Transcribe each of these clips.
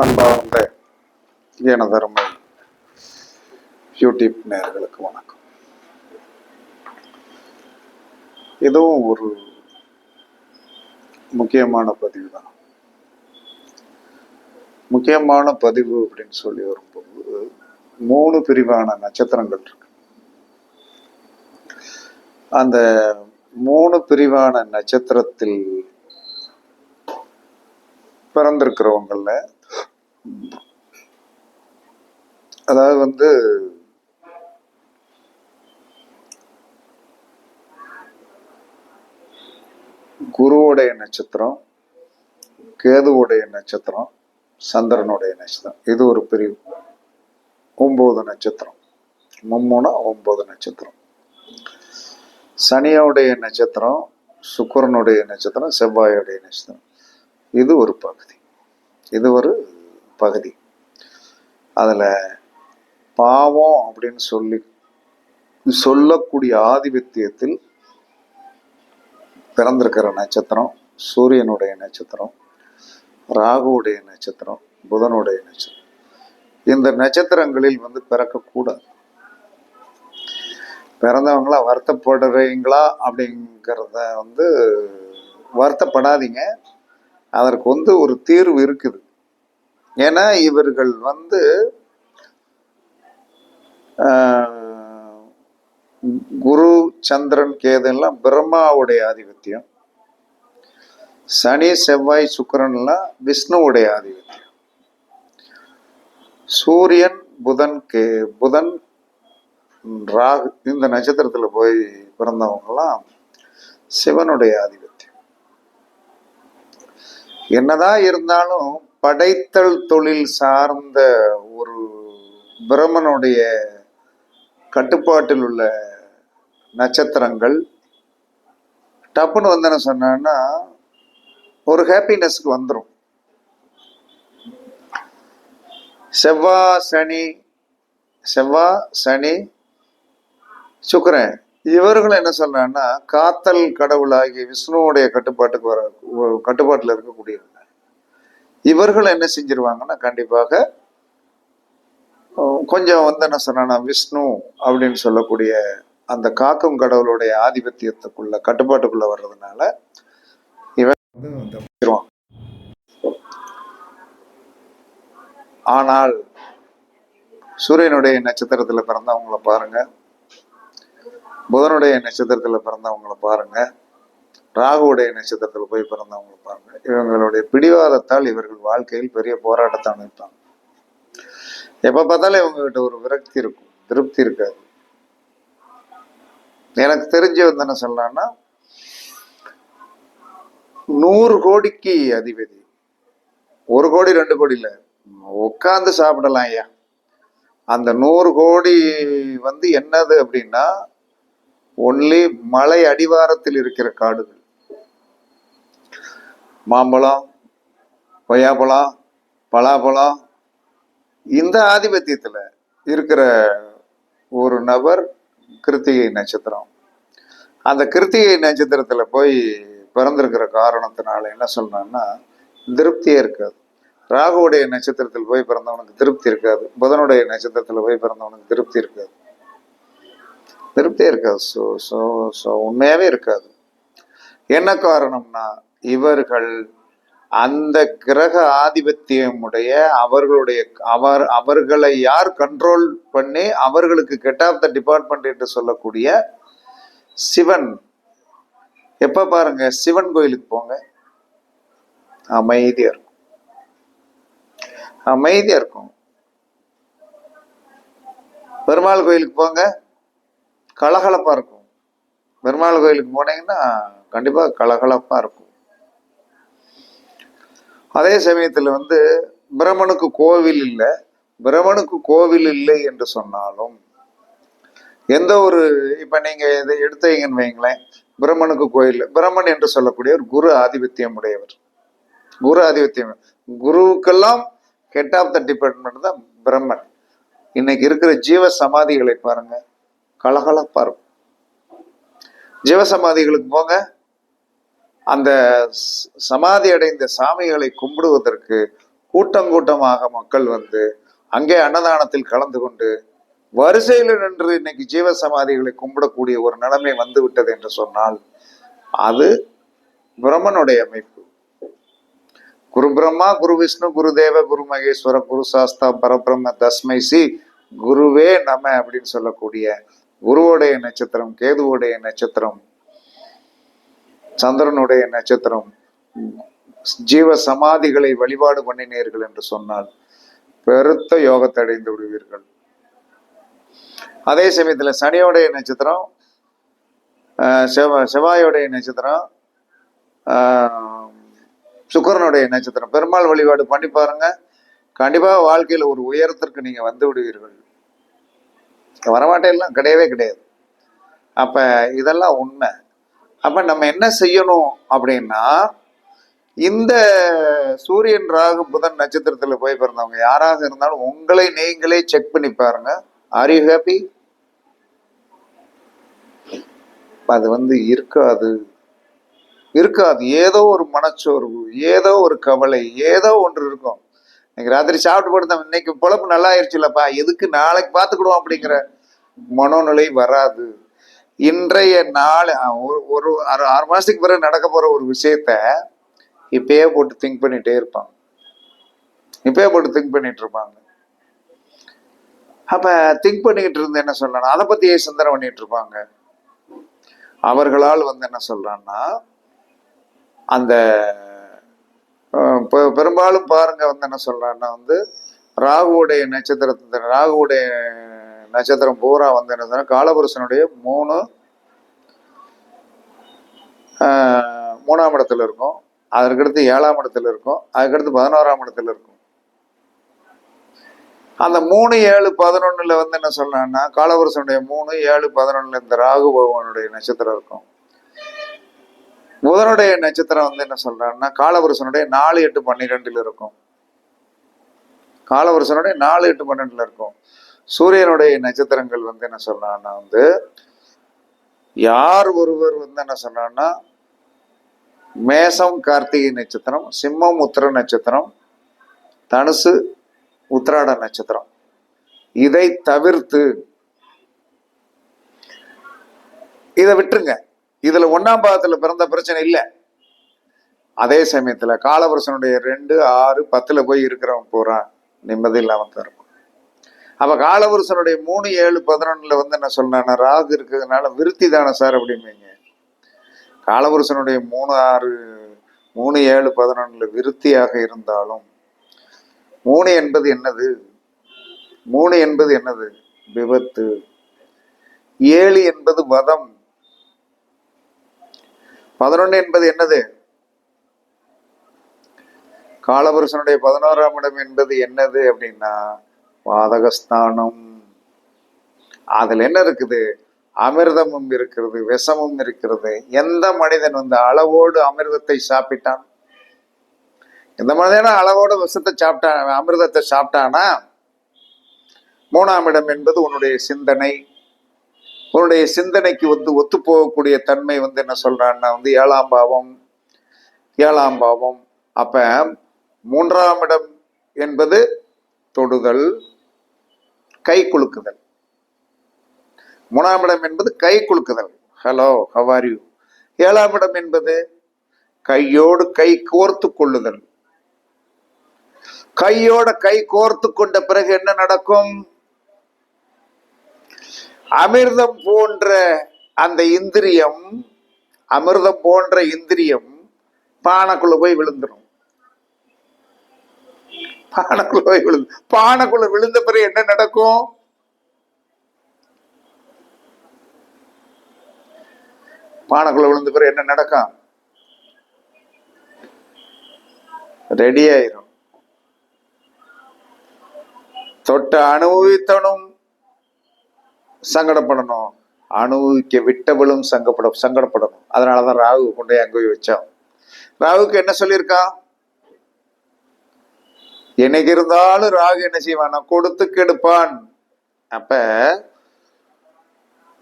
அன்பார்ந்த எனதருமை யூடியூப் நேர்களுக்கு வணக்கம். இதுவும் ஒரு முக்கியமான பதிவு தான் முக்கியமான பதிவு அப்படின்னு சொல்லி வரும்போது மூணு பிரிவான நட்சத்திரங்கள் இருக்கு. அந்த மூணு பிரிவான நட்சத்திரத்தில் பிறந்திருக்கிறவங்கள அதாவது வந்து குருவுடைய நட்சத்திரம் கேதுவுடைய நட்சத்திரம் சந்திரனுடைய நட்சத்திரம். இது ஒரு பிரிவு. ஒன்பது நட்சத்திரம். மும்முனா ஒன்பது நட்சத்திரம். சனியோடைய நட்சத்திரம் சுக்கரனுடைய நட்சத்திரம் செவ்வாயுடைய நட்சத்திரம். இது ஒரு பகுதி. இது ஒரு பகுதி. அதில் பாவம் அப்படின்னு சொல்லி சொல்லக்கூடிய ஆதிபத்தியத்தில் பிறந்திருக்கிற நட்சத்திரம் சூரியனுடைய நட்சத்திரம் ராகுவுடைய நட்சத்திரம் புதனுடைய நட்சத்திரம். இந்த நட்சத்திரங்களில் வந்து பிறக்கக்கூடாது. பிறந்தவங்களா வருத்தப்படுறீங்களா அப்படிங்கிறத வந்து வருத்தப்படாதீங்க. அதற்கு வந்து ஒரு தீர்வு இருக்குது. ஏன்னா இவர்கள் வந்து குரு சந்திரன் கேது பிரம்மாவுடைய ஆதிபத்தியம். சனி செவ்வாய் சுக்கிரன்லாம் விஷ்ணுவுடைய ஆதிபத்தியம். சூரியன் புதன் கே புதன் ராகு இந்த நட்சத்திரத்தில் போய் பிறந்தவங்கலாம் சிவனுடைய ஆதிபத்தியம். என்னதான் இருந்தாலும் படைத்தல் தொழில் சார்ந்த ஒரு பிரம்மனுடைய கட்டுப்பாட்டில் உள்ள நட்சத்திரங்கள். டப்புன்னு வந்து என்ன சொன்னான்னா ஒரு ஹாப்பினஸ்க்கு வந்துடும் செவ்வா சனி செவ்வா சனி சுக்கரன். இவர்கள் என்ன சொல்றாங்கன்னா காத்தல் கடவுளாகி விஷ்ணுவுடைய கட்டுப்பாட்டுக்கு வர கட்டுப்பாட்டில் இருக்கக்கூடியது இவர்கள் என்ன செஞ்சிருவாங்கன்னா கண்டிப்பாக கொஞ்சம் வந்து என்ன சொன்னா விஷ்ணு அப்படின்னு சொல்லக்கூடிய அந்த காக்கும் கடவுளுடைய ஆதிபத்தியத்துக்குள்ள கட்டுப்பாட்டுக்குள்ள வர்றதுனால இவன் ஆனால் சூரியனுடைய நட்சத்திரத்துல பிறந்தவங்கள பாருங்க. புதனுடைய நட்சத்திரத்துல பிறந்தவங்கள பாருங்க. ராகுவுடைய நட்சத்திரத்தில் போய் பிறந்தவங்க பாருங்க. இவங்களுடைய பிடிவாதத்தால் இவர்கள் வாழ்க்கையில் பெரிய போராட்டத்தை அமைப்பாங்க. எப்போ பார்த்தாலும் இவங்க கிட்ட ஒரு விரக்தி இருக்கும். திருப்தி இருக்காது. எனக்கு தெரிஞ்சு வந்து என்ன சொல்லலாம்னா நூறு கோடிக்கு அதிபதி. ஒரு கோடி ரெண்டு கோடி இல்லை. உட்காந்து சாப்பிடலாம் ஐயா. அந்த நூறு கோடி வந்து என்னது அப்படின்னா ஒன்லி மலை அடிவாரத்தில் இருக்கிற காடுகள். மாம்பழம் கொய்யாப்பழம் பலாப்பழம். இந்த ஆதிபத்தியத்தில் இருக்கிற ஒரு நபர் கிருத்திகை நட்சத்திரம். அந்த கிருத்திகை நட்சத்திரத்தில் போய் பிறந்திருக்கிற காரணத்தினால என்ன சொல்றேன்னா திருப்தியே இருக்காது. ராகுவுடைய நட்சத்திரத்தில் போய் பிறந்தவனுக்கு திருப்தி இருக்காது. புதனுடைய நட்சத்திரத்தில் போய் பிறந்தவனுக்கு திருப்தி இருக்காது. திருப்தியே இருக்காது. ஸோ ஸோ ஸோ உண்மையாகவே இருக்காது. என்ன காரணம்னா இவர்கள் அந்த கிரக ஆதிபத்தியமுடைய அவர்களுடைய அவர் அவர்களை யார் கண்ட்ரோல் பண்ணி அவர்களுக்கு கெட் ஆஃப் த டிபார்ட்மெண்ட் என்று சொல்லக்கூடிய சிவன். எப்ப பாருங்க சிவன் கோயிலுக்கு போங்க. அமைதியா இருக்கும். அமைதியா இருக்கும். பெருமாள் கோயிலுக்கு போங்க. கலகலப்பா இருக்கும். பெருமாள் கோயிலுக்கு போனீங்கன்னா கண்டிப்பா கலகலப்பா இருக்கும். அதே சமயத்தில் வந்து பிரம்மனுக்கு கோவில் இல்லை. பிரம்மனுக்கு கோவில் இல்லை என்று சொன்னாலும் எந்த ஒரு இப்போ நீங்கள் இதை எடுத்தீங்கன்னு வைங்களேன் பிரம்மனுக்கு கோயில் பிரம்மன் என்று சொல்லக்கூடிய ஒரு குரு ஆதிபத்தியம் உடையவர். குரு ஆதிபத்தியம். குருவுக்கெல்லாம் ஹெட் ஆஃப் த டிபார்ட்மெண்ட் தான் பிரம்மன். இன்னைக்கு இருக்கிற ஜீவ சமாதிகளை பாருங்க. கலகலப்பா இருக்கும். ஜீவ சமாதிகளுக்கு போங்க. அந்த சமாதி அடைந்த சாமிகளை கும்பிடுவதற்கு கூட்டங்கூட்டமாக மக்கள் வந்து அங்கே அன்னதானத்தில் கலந்து கொண்டு வரிசையில் நின்று இன்னைக்கு ஜீவ சமாதிகளை கும்பிடக்கூடிய ஒரு நிலைமை வந்து விட்டது என்று சொன்னால் அது பிரம்மனுடைய அமைப்பு. குரு பிரம்மா குரு விஷ்ணு குரு தேவ குரு மகேஸ்வர குரு சாஸ்தா பரபிரம்ம தஸ்மை சி குருவே நம அப்படின்னு சொல்லக்கூடிய குருவுடைய நட்சத்திரம் கேதுவோடைய நட்சத்திரம் சந்திரனுடைய நட்சத்திரம் ஜீவ சமாதிகளை வழிபாடு பண்ணினீர்கள் என்று சொன்னால் பெருத்த யோகத்தை அடைந்து விடுவீர்கள். அதே சமயத்தில் சனியோடைய நட்சத்திரம் ஆஹ் செவ்வாயோடைய நட்சத்திரம் சுக்கரனுடைய நட்சத்திரம். பெருமாள் வழிபாடு பண்ணி பாருங்க. கண்டிப்பாக வாழ்க்கையில் ஒரு உயரத்திற்கு நீங்கள் வந்து விடுவீர்கள். வரமாட்டேன்லாம் கிடையவே கிடையாது. அப்போ இதெல்லாம் உண்மை. அப்போ நம்ம என்ன செய்யணும் அப்படின்னா இந்த சூரியன் ராகு புதன் நட்சத்திரத்தில் போய் பிறந்தவங்க யாராக இருந்தாலும் உங்களை நீங்களே செக் பண்ணி பாருங்க. ஆர் யூ ஹாப்பி அது வந்து இருக்காது. இருக்காது. ஏதோ ஒரு மனச்சோர்வு ஏதோ ஒரு கவலை ஏதோ ஒன்று இருக்கும். இன்னைக்கு ராத்திரி சாப்பிட்டு படுத்தோம் இன்னைக்கு பொழப்பு நல்லா ஆயிடுச்சுல்லப்பா எதுக்கு நாளைக்கு பார்த்துக்கிடுவோம் அப்படிங்கிற மனோநிலை வராது. இன்றைய நாள் ஒரு ஒரு ஆறு ஆறு மாசத்துக்கு பிறகு நடக்க போற ஒரு விஷயத்த இப்பயே போட்டு திங்க் பண்ணிட்டே இருப்பாங்க. இப்பயே போட்டு திங்க் பண்ணிட்டு இருப்பாங்க. அப்ப திங்க் பண்ணிக்கிட்டு இருந்து என்ன சொல்லணும் அதை பத்தியே சிந்தனை பண்ணிட்டு இருப்பாங்க. அவர்களால் வந்து என்ன சொல்றான்னா அந்த பெ- பெரும்பாலும் பாருங்க வந்து என்ன சொல்றான்னா வந்து ராகுவுடைய நட்சத்திரத்து ராகுவுடைய நட்சத்திரம் பூரா வந்து என்ன சொன்னால் காலபுருஷனுடைய மூணு ஆஹ், மூணாம் இடத்துல இருக்கும். அதற்கடுத்து ஏழாம் இடத்துல இருக்கும். அதுக்கடுத்து பதினோராம் இடத்துல இருக்கும். அந்த மூணு ஏழு பதினொன்னுல வந்து என்ன சொல்லலாம்னா காலபுருஷனுடைய மூணு ஏழு பதினொன்னுல இந்த ராகு பகவானுடைய நட்சத்திரம் இருக்கும். புதனுடைய நட்சத்திரம் வந்து என்ன சொல்றான்னா காலபுருஷனுடைய நாலு எட்டு பன்னிரெண்டுல இருக்கும். காலபுருஷனுடைய நாலு எட்டு பன்னெண்டுல இருக்கும். சூரியனுடைய நட்சத்திரங்கள் வந்து என்ன சொல்றான்னா வந்து யார் ஒருவர் வந்து என்ன சொல்றான்னா மேசம் கார்த்திகை நட்சத்திரம் சிம்மம் உத்திர நட்சத்திரம் தனுசு உத்திராட நட்சத்திரம். இதை தவிர்த்து இதை விட்டுருங்க. இதுல ஒண்ணாம் பாகத்துல பிறந்த பிரச்சனை இல்லை. அதே சமயத்துல காலவரசனுடைய ரெண்டு ஆறு பத்துல போய் இருக்கிறவன் பூரா நிம்மதி இல்லாம தான் இருக்கும் அப்போ காலபுருஷனுடைய மூணு ஏழு பதினொன்றில் வந்து என்ன சொல்றேன்னா ராகு இருக்கிறதுனால விருத்தி தானே சார் அப்படிம்பீங்க. காலபுருஷனுடைய மூணு ஆறு மூணு ஏழு பதினொன்றில் விருத்தியாக இருந்தாலும் மூணு என்பது என்னது? மூணு என்பது என்னது? விபத்து. ஏழு என்பது வதம். பதினொன்று என்பது என்னது? காலபுருஷனுடைய பதினோராம் இடம் என்பது என்னது அப்படின்னா பாதகஸ்தானம். அதுல என்ன இருக்குது? அமிர்தமும் இருக்கிறது விஷமும் இருக்கிறது. எந்த மனிதன் வந்து அளவோடு அமிர்தத்தை சாப்பிட்டான்? எந்த மனிதனா அளவோடு விஷத்தை சாப்பிட்டான் அமிர்தத்தை சாப்பிட்டானா? மூணாம் இடம் என்பது உன்னுடைய சிந்தனை. உன்னுடைய சிந்தனைக்கு வந்து ஒத்து போகக்கூடிய தன்மை வந்து என்ன சொல்றான்னா வந்து ஏழாம் பாவம் ஏழாம் பாவம். அப்ப மூன்றாம் இடம் என்பது தொடுதல். கை குலுக்குதல். மூணாம் இடம் என்பது கை குலுக்குதல். ஹலோ ஹவார் யூ ஏழாம் இடம் என்பது கையோடு கை கோர்த்து கொள்ளுதல். கையோட கை கோர்த்து கொண்ட பிறகு என்ன நடக்கும்? அமிர்தம் போன்ற அந்த இந்திரியம் அமிர்தம் போன்ற இந்திரியம் பானைக்குள்ள போய் விழுந்துரும். பானைக்குள்ள போய் விழுந்து பானைக்குள்ள விழுந்த பிறகு என்ன நடக்கும்? பானைக்குள்ள விழுந்த பிறகு என்ன நடக்கும்? ரெடி ஆயிரும். தொட்ட அனுபவித்தனும் சங்கடப்படணும். அனுபவிக்க விட்டவளும் சங்கப்பட சங்கடப்படணும். அதனாலதான் ராகு கொண்டு போய் அங்க போய் வச்சோம் ராகுக்கு என்ன சொல்லியிருக்கான்? என்னைக்கு இருந்தாலும் ராகு என்ன செய்வான் கொடுத்து கெடுப்பான். அப்ப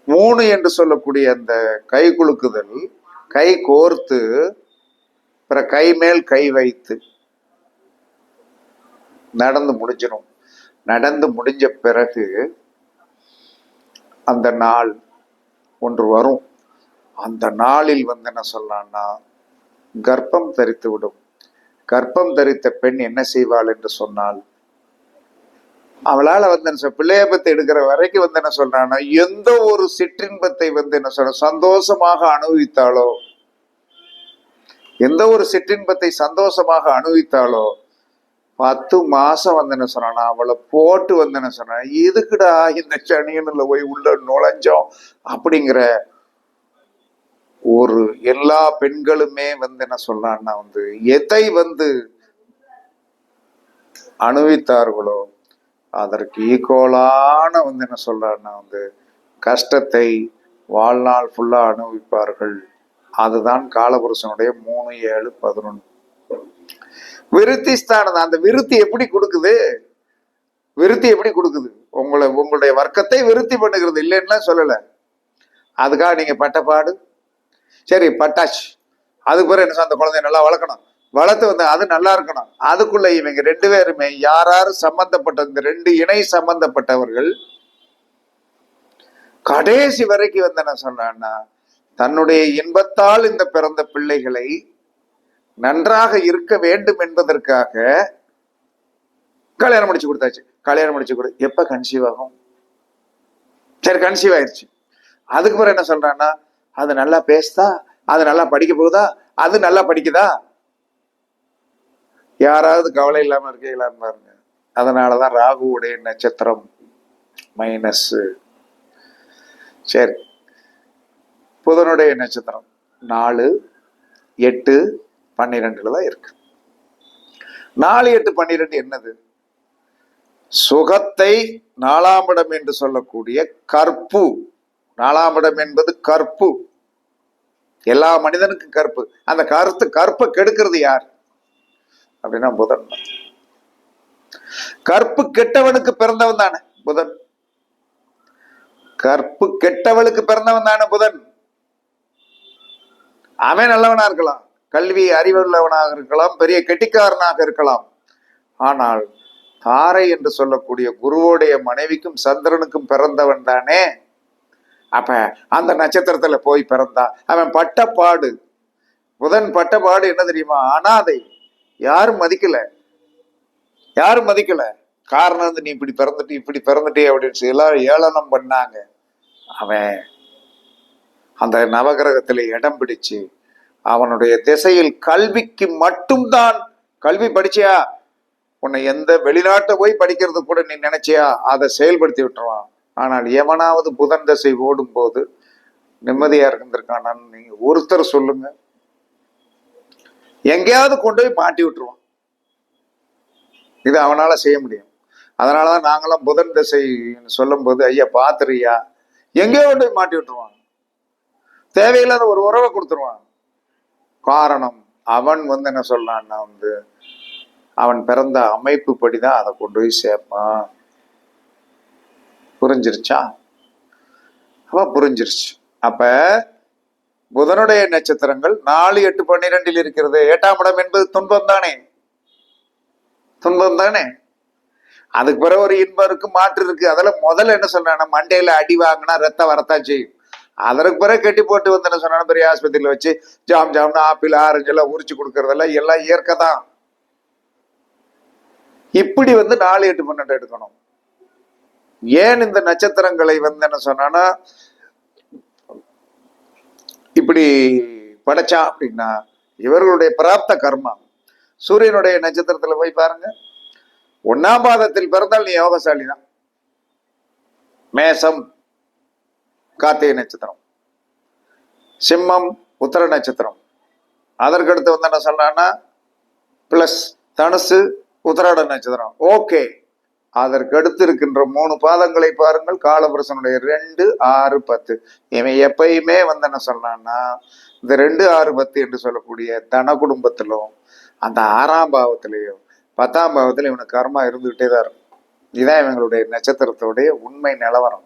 மூணு என்று சொல்லக்கூடிய அந்த கை குலுக்குதல் கை கோர்த்து பிற கை மேல் கை வைத்து நடந்து முடிஞ்சிடும் நடந்து முடிஞ்ச பிறகு அந்த நாள் ஒன்று வரும். அந்த நாளில் வந்து என்ன சொல்லலாம்னா கர்ப்பம் தரித்து விடும் கர்ப்பம் தரித்த பெண் என்ன செய்வாள் என்று சொன்னால் அவளால வந்து என்ன சொல் பத்தி எடுக்கிற வரைக்கும் வந்து என்ன சொல்றான்னா எந்த ஒரு சிற்றின்பத்தை வந்து என்ன சொல்ற சந்தோஷமாக அனுபவித்தாளோ எந்த ஒரு சிற்றின்பத்தை சந்தோஷமாக அனுபவித்தாளோ பத்து மாசம் வந்து என்ன சொன்னா அவளை போட்டு வந்து என்ன சொன்னா எதுக்குடா இந்த சனியனில் போய் உள்ள நுழைஞ்சோம்? அப்படிங்கிற ஒரு எல்லா பெண்களுமே வந்து என்ன சொல்றான்னா வந்து எதை வந்து அனுபவித்தார்களோ அதற்கு ஈக்குவலான வந்து என்ன சொல்றாருன்னா வந்து கஷ்டத்தை வாழ்நாள் ஃபுல்லா அனுபவிப்பார்கள். அதுதான் காலபுருஷனுடைய மூணு ஏழு பதினொன்று விருத்தி ஸ்தானம் அந்த விருத்தி எப்படி கொடுக்குது? விருத்தி எப்படி கொடுக்குது? உங்களை உங்களுடைய வர்க்கத்தை விருத்தி பண்ணுகிறது இல்லைன்னா சொல்லலை. அதுக்காக நீங்க பட்டப்பாடு சரி பட்டாச்சு அதுக்கு பிறகு என்ன அந்த குழந்தைய நல்லா வளர்க்கணும். வளர்த்து வந்து அது நல்லா இருக்கணும். அதுக்குள்ள இவங்க ரெண்டு பேருமே யாராரு சம்பந்தப்பட்ட இந்த ரெண்டு இணை சம்பந்தப்பட்டவர்கள் கடைசி வரைக்கும் வந்து என்ன சொன்னான்னா தன்னுடைய இன்பத்தால் இந்த பிறந்த பிள்ளைகளை நன்றாக இருக்க வேண்டும் என்பதற்காக கல்யாணம் முடிச்சு கொடுத்தாச்சு. கல்யாணம் முடிச்சு கொடு. எப்ப கன்சீவ் ஆகும்? சரி கன்சீவ் ஆயிடுச்சு அதுக்கு பிறகு என்ன சொல்றான்னா அது நல்லா பேசுதா? அது நல்லா படிக்க போகுதா? அது நல்லா படிக்குதா? யாராவது கவலை இல்லாம இருக்கீங்களான்னு பாருங்க. அதனாலதான் ராகுவுடைய நட்சத்திரம் மைனஸ் சரி. புதனுடைய நட்சத்திரம் நாலு எட்டு பன்னிரெண்டுல தான் இருக்கு. நாலு எட்டு பன்னிரெண்டு என்னது? சுகத்தை நாலாம் இடம் என்று சொல்லக்கூடிய கற்பு. நாலாம் இடம் என்பது கற்பு. எல்லா மனிதனுக்கும் கற்பு. அந்த கருத்து கற்பை கெடுக்கிறது யார்? அப்படின்னா புதன். கற்பு கெட்டவனுக்கு பிறந்தவன் தானே? புதன். கற்பு கெட்டவளுக்கு பிறந்தவன் தானே புதன்? அவன் நல்லவனா இருக்கலாம். கல்வி அறிவுள்ளவனாக இருக்கலாம். பெரிய கெட்டிக்காரனாக இருக்கலாம். ஆனால் தாரை என்று சொல்லக்கூடிய குருவோடைய மனைவிக்கும் சந்திரனுக்கும் பிறந்தவன் தானே? அப்ப அந்த நட்சத்திரத்தில் போய் பிறந்தான் அவன் பட்டப்பாடு. புதன் பட்டப்பாடு என்ன தெரியுமா? அனாதை. யாரும் மதிக்கலை. யாரும் மதிக்கல. காரணம் வந்து நீ இப்படி பிறந்துட்டு இப்படி பிறந்துட்டே அப்படின்னு சொல்லி எல்லாரும் ஏளனம் பண்ணாங்க. அவன் அந்த நவகிரகத்தில் இடம் பிடிச்சு அவனுடைய திசையில் கல்விக்கு மட்டும்தான். கல்வி படிச்சியா? உன்னை எந்த வெளிநாட்டை போய் படிக்கிறது கூட நீ நினைச்சியா? அதை செயல்படுத்தி விட்டுருவான். ஆனால் எவனாவது புதன் தசை ஓடும் போது நிம்மதியா இருந்திருக்கானான்னு நீங்க ஒருத்தர் சொல்லுங்க. எங்கேயாவது கொண்டு போய் மாட்டி விட்டுருவான். இது அவனால செய்ய முடியும். அதனாலதான் நாங்களாம் புதன் திசை சொல்லும் போது ஐயா பார்த்துறியா எங்கேயோ கொண்டு போய் மாட்டி விட்டுருவான். தேவையில்லாத ஒரு உறவை கொடுத்துருவான். காரணம் அவன் வந்து என்ன சொல்லான்னா வந்து அவன் பிறந்த அமைப்பு படிதான் அதை கொண்டு போய் சேர்ப்பான். புரிஞ்சிருச்சா? அப்ப புரிஞ்சிருச்சு. அப்ப புதனுடைய நட்சத்திரங்கள் நாலு எட்டு பன்னிரெண்டில் இருக்கிறது. எட்டாம் இடம் என்பது துன்பம் தானே? துன்பம் தானே? அதுக்கு பிறகு ஒரு இன்பம் இருக்கு மாற்று இருக்கு. அதெல்லாம் முதல்ல என்ன சொல்றாங்க மண்டையில அடி வாங்கினா ரத்தம் வரத்தான் செய்யும். அதற்கு பிறகு கட்டி போட்டு வந்து என்ன சொன்னா பெரிய ஆஸ்பத்திரியில வச்சு ஜாம் ஜாம்னு ஆப்பிள் ஆரஞ்சு எல்லாம் உரிச்சு கொடுக்கறதெல்லாம் எல்லாம் இயற்கை தான். இப்படி வந்து நாலு எட்டு பன்னெண்டு எடுக்கணும். ஏன் இந்த நட்சத்திரங்களை வந்து என்ன சொன்னான்னா இப்படி படைச்சா அப்படின்னா இவர்களுடைய பிராப்த கர்மா. சூரியனுடைய நட்சத்திரத்துல போய் பாருங்க. ஒன்னாம் பாதத்தில் பிறந்தால் நீ யோகசாலி தான் மேசம் கார்த்திகை நட்சத்திரம். சிம்மம் உத்தர நட்சத்திரம். அதற்கடுத்து வந்து என்ன சொன்னான்னா பிளஸ் தனுசு உத்தராட நட்சத்திரம். ஓகே அதற்கடுத்து இருக்கின்ற மூணு பாதங்களை பாருங்கள். காலபுரசனுடைய ரெண்டு ஆறு பத்து. இவன் எப்பயுமே வந்து என்ன சொல்றான்னா இந்த ரெண்டு ஆறு பத்து என்று சொல்லக்கூடிய தன குடும்பத்திலும் அந்த ஆறாம் பாவத்திலையும் பத்தாம் பாவத்தில் இவனுக்கு கர்மா இருந்துகிட்டே தான் இருக்கும். இதுதான் இவங்களுடைய நட்சத்திரத்துடைய உண்மை நிலவரம்.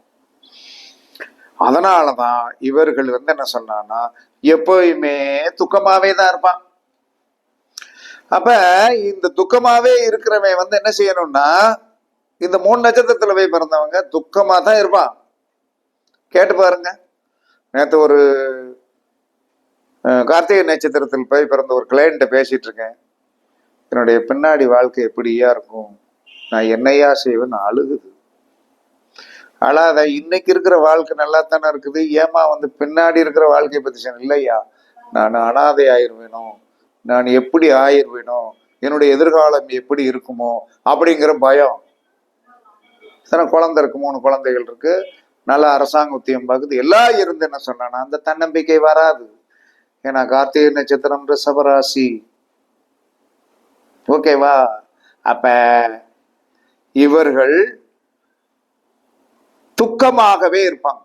அதனாலதான் இவர்கள் வந்து என்ன சொன்னான்னா எப்பயுமே துக்கமாவே தான் இருப்பான். அப்ப இந்த துக்கமாவே இருக்கிறவன் வந்து என்ன செய்யணும்னா இந்த மூணு நட்சத்திரத்துல போய் பிறந்தவங்க துக்கமா தான் இருப்பான். கேட்டு பாருங்க. நேற்று ஒரு கார்த்திகை நட்சத்திரத்தில் போய் பிறந்த ஒரு கிளையண்ட்டை பேசிட்டு இருக்கேன். என்னுடைய பின்னாடி வாழ்க்கை எப்படியா இருக்கும்? நான் என்னையா செய்வேன்னு அழுகுது. அழாத இன்னைக்கு இருக்கிற வாழ்க்கை நல்லா தானே இருக்குது? ஏமா வந்து பின்னாடி இருக்கிற வாழ்க்கையை பத்தி சொன்ன இல்லையா? நான் அனாதை ஆயிருவேனோ? நான் எப்படி ஆயிருவேனோ? என்னுடைய எதிர்காலம் எப்படி இருக்குமோ? அப்படிங்கிற பயம். இத்தனை குழந்தை இருக்கு மூணு குழந்தைகள் இருக்கு. நல்ல அரசாங்க உத்தியம் பார்க்குது எல்லாம் இருந்து என்ன சொன்னானா அந்த தன்னம்பிக்கை வராது. ஏன்னா கார்த்திகை நட்சத்திரம் ரிஷபராசி ஓகேவா அப்ப இவர்கள் துக்கமாகவே இருப்பாங்க.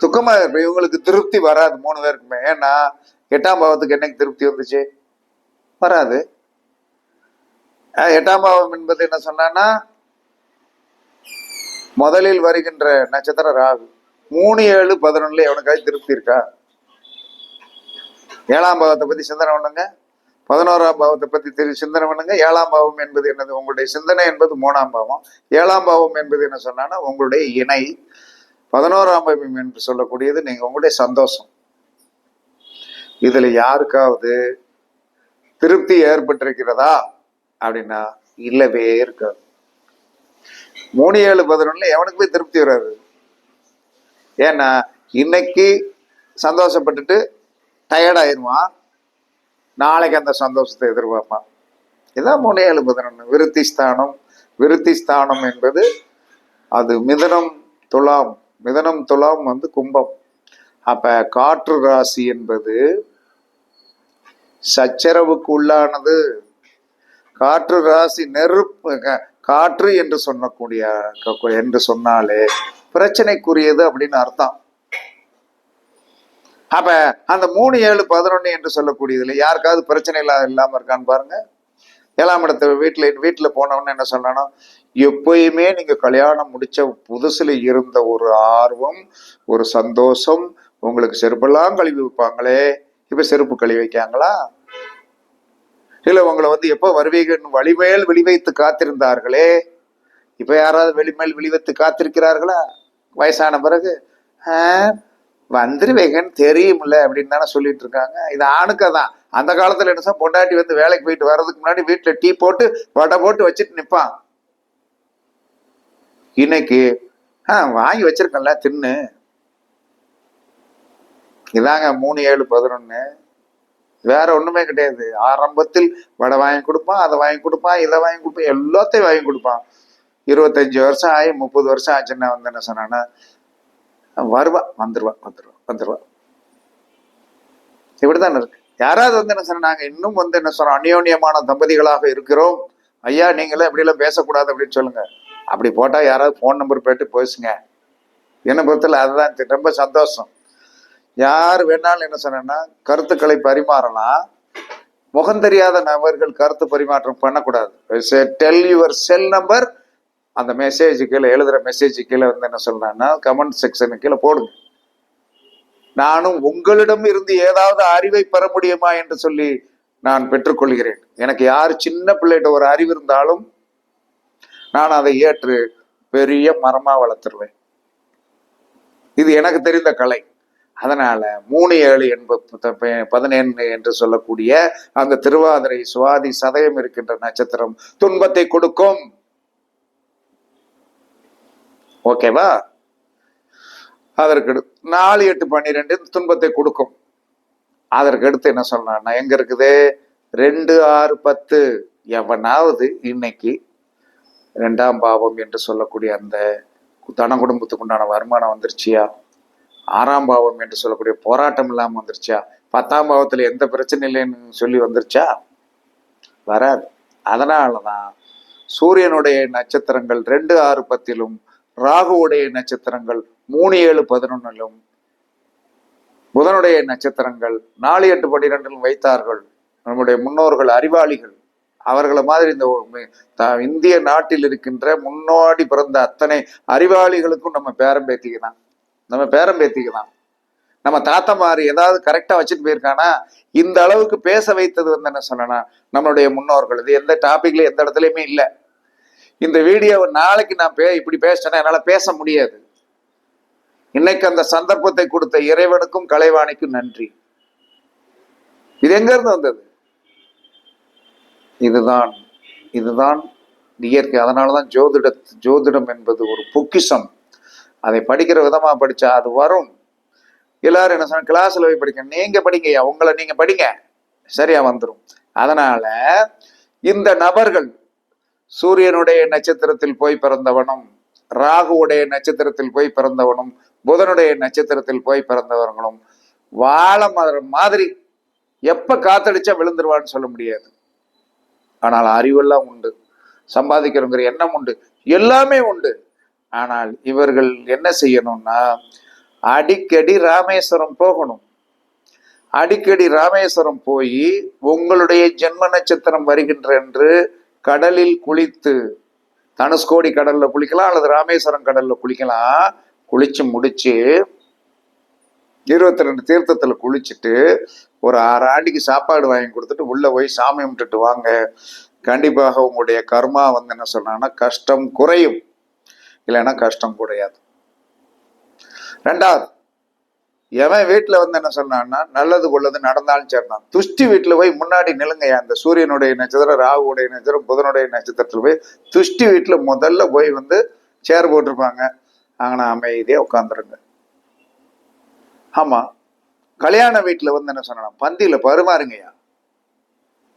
துக்கமாக இருப்பேன் இவங்களுக்கு திருப்தி வராது மூணு பேருக்குமே. ஏன்னா எட்டாம் பாவத்துக்கு என்னைக்கு திருப்தி வந்துச்சு? வராது. எட்டாம் பாவம் என்பது என்ன சொன்னான்னா முதலில் வருகின்ற நட்சத்திர ராகு மூணு ஏழு பதினொன்னுல எவனுக்காவது திருப்தி இருக்கா? ஏழாம் பாவத்தை பத்தி சிந்தனை பண்ணுங்க. பதினோராம் பாவத்தை பத்தி திரு சிந்தனை பண்ணுங்க. ஏழாம் பாவம் என்பது என்னது? உங்களுடைய சிந்தனை என்பது மூணாம் பாவம். ஏழாம் பாவம் என்பது என்ன சொன்னான்னா உங்களுடைய இணை. பதினோராம் பாவம் என்று சொல்லக்கூடியது நீங்க உங்களுடைய சந்தோஷம். இதுல யாருக்காவது திருப்தி ஏற்பட்டிருக்கிறதா? அப்படின்னா இல்லவே இருக்காது. மூணு ஏழு பதினொன்னுல எவனுக்கு போய் திருப்தி வராது. ஏன்னா இன்னைக்கு சந்தோஷப்பட்டுட்டு டயர்டாயிருவான் நாளைக்கு அந்த சந்தோஷத்தை எதிர்பார்ப்பான். இதான் மூணு ஏழு பதினொன்று விருத்தி ஸ்தானம் விருத்தி ஸ்தானம் என்பது அது மிதனம் துலாம். மிதனம் துலாம் வந்து கும்பம். அப்ப காற்று ராசி என்பது சச்சரவுக்கு உள்ளானது. காற்று ராசி நெருப்பு காற்று என்று சொல்லக்கூடிய என்று சொன்னாலே பிரச்சனைக்குரியது அப்படின்னு அர்த்தம். அப்ப அந்த மூணு ஏழு பதினொன்னு என்று சொல்லக்கூடியதுல யாருக்காவது பிரச்சனை இல்லாத இல்லாம இருக்கான்னு பாருங்க. ஏழாம் இடத்துல வீட்டுல வீட்டுல போனவொன்னு என்ன சொன்னானோ எப்பயுமே நீங்க கல்யாணம் முடிச்ச புதுசுல இருந்த ஒரு ஆர்வம் ஒரு சந்தோஷம் உங்களுக்கு செருப்பெல்லாம் கழுவி வைப்பாங்களே இப்ப செருப்பு கழுவி வைக்காங்களா? இல்லை உங்களை வந்து எப்போ வருவீங்கன்னு வழிமேல் வெளிவைத்து காத்திருந்தார்களே. இப்போ யாராவது வெளிமேல் வெளிவைத்து காத்திருக்கிறார்களா? வயசான பிறகு ஆஹ், வந்துருவீங்கன்னு தெரியும்ல அப்படின்னு தானே சொல்லிட்டு இருக்காங்க. இது ஆணுக்க தான் அந்த காலத்துல என்ன சார் பொண்டாட்டி வந்து வேலைக்கு போயிட்டு வர்றதுக்கு முன்னாடி வீட்டுல டீ போட்டு வடை போட்டு வச்சுட்டு நிப்பான். இன்னைக்கு ஆ வாங்கி வச்சிருக்கேன்ல தின்னு. இதாங்க மூணு ஏழு பதினொன்னு. வேற ஒண்ணுமே கிடையாது. ஆரம்பத்தில் வடை வாங்கி கொடுப்பான் அதை வாங்கி கொடுப்பான் இதை வாங்கி கொடுப்பான் எல்லாத்தையும் வாங்கி கொடுப்பான் இருபத்தஞ்சு வருஷம் ஆகி முப்பது வருஷம் ஆச்சுன்னா வந்து என்ன சொன்னான்னா வருவா வந்துருவா வந்துருவா வந்துருவா. இப்படிதான் இருக்கு. யாராவது வந்து என்ன சொன்னா நாங்க இன்னும் வந்து என்ன சொல்றோம் அந்யோன்யமான தம்பதிகளாக இருக்கிறோம். ஐயா நீங்களே இப்படி எல்லாம் பேசக்கூடாது அப்படின்னு சொல்லுங்க. அப்படி போட்டா யாராவது ஃபோன் நம்பர் போயிட்டு பேசுங்க. என்னை பொறுத்தல அதுதான் ரொம்ப சந்தோஷம். யார் வேணாலும் என்ன சொன்னேன்னா கருத்துக்களை பரிமாறலாம். முகம் தெரியாத நபர்கள் கருத்து பரிமாற்றம் பண்ணக்கூடாது. டெல் யுவர் செல் நம்பர் அந்த மெசேஜ் கீழே எழுதுற மெசேஜ் கீழே வந்து என்ன சொல்றேன்னா கமெண்ட் செக்ஷனுக்கு கீழே போடுங்க. நானும் உங்களிடம் இருந்து ஏதாவது அறிவை பெற முடியுமா என்று சொல்லி நான் பெற்றுக்கொள்கிறேன். எனக்கு யார் சின்ன பிள்ளைகிட்ட ஒரு அறிவு இருந்தாலும் நான் அதை ஏற்று பெரிய மரமா வளர்த்துருவேன். இது எனக்கு தெரிந்த கலை. அதனால் மூணு ஏழு என்பது பதினேழு என்று சொல்லக்கூடிய அந்த திருவாதிரை சுவாதி சதயம் இருக்கின்ற நட்சத்திரம் துன்பத்தை கொடுக்கும். ஓகேவா அதற்கு நாலு எட்டு பன்னிரெண்டு துன்பத்தை கொடுக்கும். அதற்கு அடுத்து என்ன சொல்லலாம்னா எங்க இருக்குது? ரெண்டு ஆறு பத்து. எவனாவது இன்னைக்கு ரெண்டாம் பாவம் என்று சொல்லக்கூடிய அந்த தன குடும்பத்துக்கு உண்டான வருமானம் வந்துருச்சியா? ஆறாம் பாவம் என்று சொல்லக்கூடிய போராட்டம் இல்லாம வந்துருச்சா? பத்தாம் பாவத்தில் எந்த பிரச்சனை இல்லைன்னு சொல்லி வந்துருச்சா? வராது. அதனாலதான் சூரியனுடைய நட்சத்திரங்கள் ரெண்டு ஆறு பத்திலும் ராகுவுடைய நட்சத்திரங்கள் மூணு ஏழு பதினொன்னிலும் புதனுடைய நட்சத்திரங்கள் நாலு எட்டு பன்னிரெண்டிலும் வைத்தார்கள். நம்முடைய முன்னோர்கள் அறிவாளிகள். அவர்களை மாதிரி இந்த இந்திய நாட்டில் இருக்கின்ற முன்னாடி பிறந்த அத்தனை அறிவாளிகளுக்கும் நம்ம பேரம்பேத்திக்கு தான். நம்ம பேரம்பேத்திக்கு தான் நம்ம தாத்தா மாதிரி ஏதாவது கரெக்டா வச்சுட்டு போயிருக்கானா இந்த அளவுக்கு பேச வைத்தது வந்து என்ன சொன்னா நம்மளுடைய முன்னோர்கள். இது எந்த டாபிக்ல எந்த இடத்துலயுமே இல்லை. இந்த வீடியோவை நாளைக்கு நான் பே இப்படி பேசிட்டேன்னா என்னால பேச முடியாது. இன்னைக்கு அந்த சந்தர்ப்பத்தை கொடுத்த இறைவனுக்கும் கலைவாணிக்கும் நன்றி. இது எங்க இருந்து வந்தது? இதுதான் இதுதான் இயற்கை. அதனாலதான் ஜோதிட ஜோதிடம் என்பது ஒரு பொக்கிஷம். அதை படிக்கிற விதமா படிச்சா அது வரும். எல்லாரும் என்ன சொன்ன கிளாஸ்ல போய் படிக்க நீங்க படிங்கய்யா. உங்களை நீங்க படிங்க. சரியா வந்துடும் அதனால இந்த நபர்கள் சூரியனுடைய நட்சத்திரத்தில் போய் பிறந்தவனும் ராகுவுடைய நட்சத்திரத்தில் போய் பிறந்தவனும் புதனுடைய நட்சத்திரத்தில் போய் பிறந்தவர்களும் வாழ மாதிரி எப்ப காத்தடிச்சா விழுந்துருவான்னு சொல்ல முடியாது. ஆனால் அறிவெல்லாம் உண்டு. சம்பாதிக்கிறோங்கிற எண்ணம் உண்டு. எல்லாமே உண்டு. ஆனால் இவர்கள் என்ன செய்யணும்னா அடிக்கடி ராமேஸ்வரம் போகணும். அடிக்கடி ராமேஸ்வரம் போய் உங்களுடைய ஜென்ம நட்சத்திரம் வருகின்ற என்று கடலில் குளித்து தனுஷ்கோடி கடல்ல குளிக்கலாம் அல்லது ராமேஸ்வரம் கடல்ல குளிக்கலாம். குளிச்சு முடிச்சு இருபத்தி ரெண்டு தீர்த்தத்துல குளிச்சுட்டு ஒரு ஆறு ஆண்டிக்கு சாப்பாடு வாங்கி கொடுத்துட்டு உள்ள போய் சாமி கும்பிட்டுட்டு வாங்க. கண்டிப்பாக உங்களுடைய கர்மா வந்து என்ன சொன்னாங்கன்னா கஷ்டம் குறையும். இல்லைன்னா கஷ்டம் கிடையாது ரெண்டாவது எவன் வீட்டில் வந்து என்ன சொன்னான்னா நல்லது கொள்ளது நடந்தாலும் சரிதான். துஷ்டி வீட்டில் போய் முன்னாடி நிலுங்கய்யா அந்த சூரியனுடைய நட்சத்திரம் ராகுடைய நட்சத்திரம் புதனுடைய நட்சத்திரத்தில் போய் துஷ்டி வீட்டில் முதல்ல போய் வந்து சேர் போட்டிருப்பாங்க. அங்கே அமைதியாக உட்காந்துருங்க ஆமாம் கல்யாண வீட்டில் வந்து என்ன சொன்னா பந்தியில் பருமாறுங்கய்யா.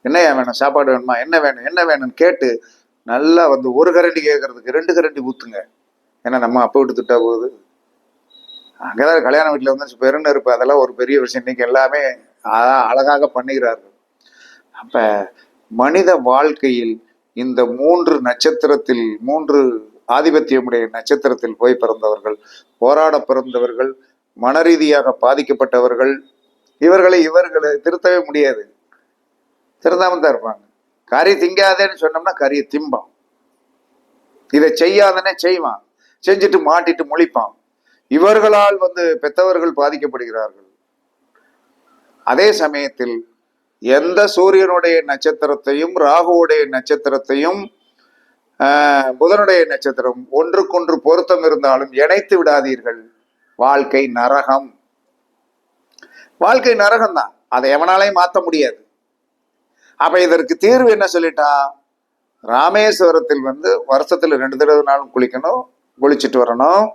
என்னையா வேணும் சாப்பாடு வேணுமா? என்ன வேணும்? என்ன வேணும்னு கேட்டு நல்லா வந்து ஒரு கரண்டி கேட்கறதுக்கு ரெண்டு கரண்டி ஊற்றுங்க ஏன்னா நம்ம அப்போ விட்டு திட்டா போகுது. அங்கேதான் கல்யாண வீட்டில் வந்து பெருநெருப்பு அதெல்லாம் ஒரு பெரிய விஷயம். இன்றைக்கி எல்லாமே அழகாக பண்ணுகிறார்கள் அப்போ மனித வாழ்க்கையில் இந்த மூன்று நட்சத்திரத்தில் மூன்று ஆதிபத்தியமுடைய நட்சத்திரத்தில் போய் பிறந்தவர்கள் போராட பிறந்தவர்கள் மனரீதியாக பாதிக்கப்பட்டவர்கள் இவர்களை இவர்களை திருத்தவே முடியாது. திருந்தாம தான் இருப்பாங்க. கறி திங்காதேன்னு சொன்னோம்னா கறியை திம்பான். இதை செய்யாதனே செய்வான். செஞ்சுட்டு மாட்டிட்டு முழிப்பான். இவர்களால் வந்து பெத்தவர்கள் பாதிக்கப்படுகிறார்கள். அதே சமயத்தில் எந்த சூரியனுடைய நட்சத்திரத்தையும் ராகுவுடைய நட்சத்திரத்தையும் ஆஹ், புதனுடைய நட்சத்திரம் ஒன்றுக்கொன்று பொருத்தம் இருந்தாலும் இணைத்து விடாதீர்கள். வாழ்க்கை நரகம். வாழ்க்கை நரகம் தான் அதை எவனாலையும் மாற்ற முடியாது. அப்ப இதற்கு தீர்வு என்ன சொல்லிட்டா? ராமேஸ்வரத்தில் வந்து வருஷத்துல ரெண்டு தடவை நாளும் குளிக்கணும். குளிச்சுட்டு வரணும்.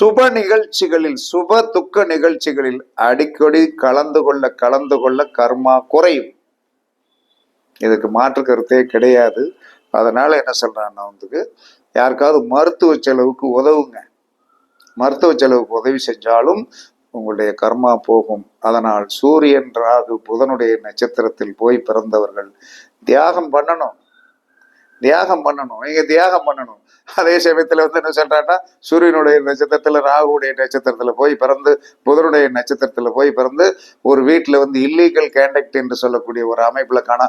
சுப நிகழ்ச்சிகளில் சுப துக்க நிகழ்ச்சிகளில் அடிக்கடி கலந்து கொள்ள கலந்து கொள்ள கர்மா குறையும். இதுக்கு மாற்று கருத்தே கிடையாது. அதனால என்ன சொல்றான்னா வந்துக்கு யாருக்காவது மருத்துவ செலவுக்கு உதவுங்க. மருத்துவ செலவுக்கு உதவி செஞ்சாலும் உங்களுடைய கர்மா போகும். அதனால் சூரியன் ராகு புதனுடைய நட்சத்திரத்தில் போய் பிறந்தவர்கள் தியாகம் பண்ணணும். தியாகம் பண்ணணும். நீங்க தியாகம் பண்ணணும். அதே சமயத்துல வந்து என்ன சொல்றாங்கன்னா சூரியனுடைய நட்சத்திரத்துல ராகுடைய நட்சத்திரத்துல போய் பிறந்து புதனுடைய நட்சத்திரத்துல போய் பிறந்து ஒரு வீட்டுல வந்து இல்லீகல் கேண்டக்ட் என்று சொல்லக்கூடிய ஒரு அமைப்புல காண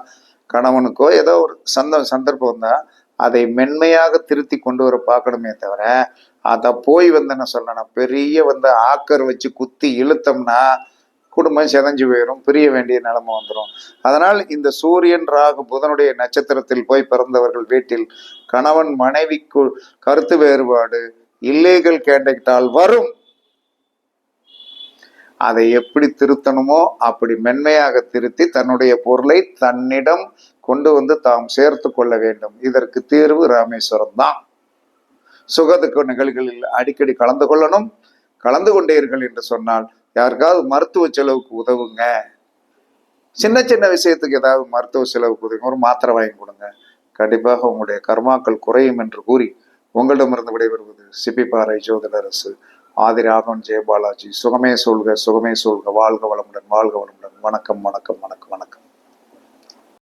கணவனுக்கோ ஏதோ ஒரு சந்த சந்தர்ப்பம் வந்தா அதை மென்மையாக திருத்தி கொண்டு வர பார்க்கணுமே தவிர அதை போய் வந்து என்ன சொல்லணும் பெரிய வந்து ஆக்கர் வச்சு குத்தி இழுத்தோம்னா குடும்பம் செதஞ்சு போயிடும் பிரிய வேண்டிய நிலைமை வந்துடும் அதனால் இந்த சூரியன் ராகு புதனுடைய நட்சத்திரத்தில் போய் பிறந்தவர்கள் வீட்டில் கணவன் மனைவிக்கு கருத்து வேறுபாடு இல்லீகல் கேண்டக்டால் வரும். அதை எப்படி திருத்தணுமோ அப்படி மென்மையாக திருத்தி தன்னுடைய பொருளை தன்னிடம் கொண்டு வந்து தாம் சேர்த்து கொள்ள வேண்டும். இதற்கு தீர்வு ராமேஸ்வரம் தான். சுகதுக்க நிகழ்களில் அடிக்கடி கலந்து கொள்ளணும். கலந்து கொண்டீர்கள் என்று சொன்னால் யாருக்காவது மருத்துவ செலவுக்கு உதவுங்க. சின்ன சின்ன விஷயத்துக்கு ஏதாவது மருத்துவ செலவுக்கு உதவுங்க. ஒரு மாத்திரை வாங்கி கொடுங்க. கண்டிப்பாக உங்களுடைய கர்மாக்கள் குறையும் என்று கூறி உங்களிடமிருந்து விடைபெறுவது சிப்பிப்பாறை ஜோதிடரசு. ஆதி ராகவன் ஜெயபாலாஜி. சுகமே சொல்க சுகமே சொல்க. வாழ்க வளமுடன் வாழ்க வளமுடன். வணக்கம் வணக்கம் வணக்கம் வணக்கம்.